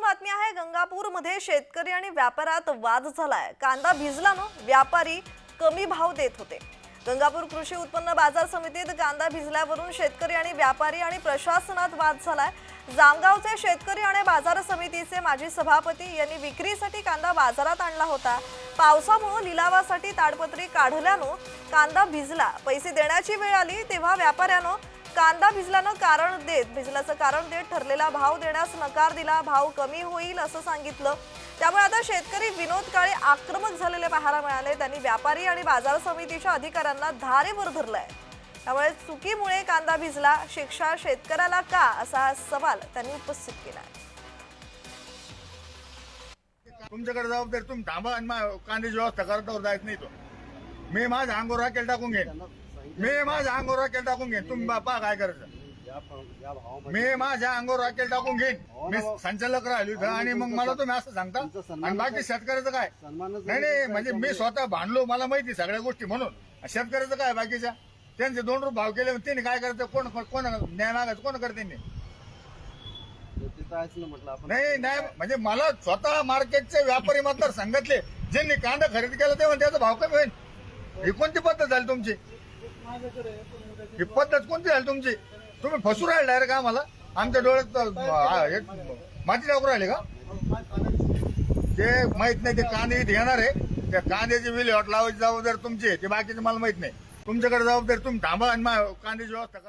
बातमी आहे गंगापूरमध्ये शेतकरी आणि व्यापारात वाद झालाय. कांदा भिजला ना व्यापारी कमी भाव देत होते. गंगापूर कृषी उत्पन्न बाजार समितीत कांदा भिजल्यावरून शेतकरी आणि व्यापारी आणि प्रशासनात वाद झालाय. जामगावचे शेतकरी आणि बाजार समितीचे माजी सभापती यांनी विक्रीसाठी कांदा बाजारात आणला होता. पावसामुळे लिलावासाठी ताडपत्री काढल्यानं कांदा भिजला. पैसे देण्याची वेळ आली तेव्हा व्यापाऱ्यानं कांदा भिजल्यानं कारण देत भिजल्याचं कारण देत ठरलेला भाव देण्यास नकार दिला भाव कमी होईल असं सांगितलं. त्यामुळे आता शेतकरी विनोद काळे आक्रमक झालेले पाहायला मिळाले. त्यांनी व्यापारी आणि बाजार समितीच्या अधिकाऱ्यांना धारेवर धरलाय. त्यामुळे चुकीमुळे कांदा भिजला शिक्षा शेतकऱ्याला का? असा सवाल त्यांनी उपस्थित केला तुमच्याकडे जबाबदारी तुम्ही थांबा आणि मा- कांद्याची व्यवस्था करता जायच नाही तो. मी माझा अंगोरा केला टाकून घेईन. मी माझ्या अंगोर राखेल टाकून घेईन. तुम्ही बापा काय करायचं. मी माझ्या अंगोर राखेल टाकून घेईन. मी संचालक राहिलो इथं आणि मग मला तुम्ही असं सांगता? आणि बाकी शेतकऱ्याचं काय? नाही नाही म्हणजे मी स्वतः भांडलो मला माहिती सगळ्या गोष्टी म्हणून. शेतकऱ्याचं काय बाकीच्या? त्यांचे दोन रुपये भाव केले त्यांनी काय करायचं? कोण कोण न्याय मागायचं? कोण करते नाही नाही म्हणजे मला स्वतः मार्केटचे व्यापारी मतदार संघातले ज्यांनी कांदा खरेदी केला तेव्हा त्याचा भाव कमी होईल. ही कोणती पद्धत झाली तुमची? ही पद्धत कोणती झाली तुमची? तुम्ही फसू राहिले डायरेक्ट आम्हाला? आमच्या डोळ्यात अं, हे, माती टाकू राहिले का? ते माहीत नाही ते कांदे इथे येणार आहे. त्या कांद्याची विल्हेवाट लावायची जबाबदारी तुमची आहे. ते बाकीचे मला माहीत नाही. तुमच्याकडे जबाबदारी तुम्ही थांबा आणि मा- कांद्याची व्यवस्था करा.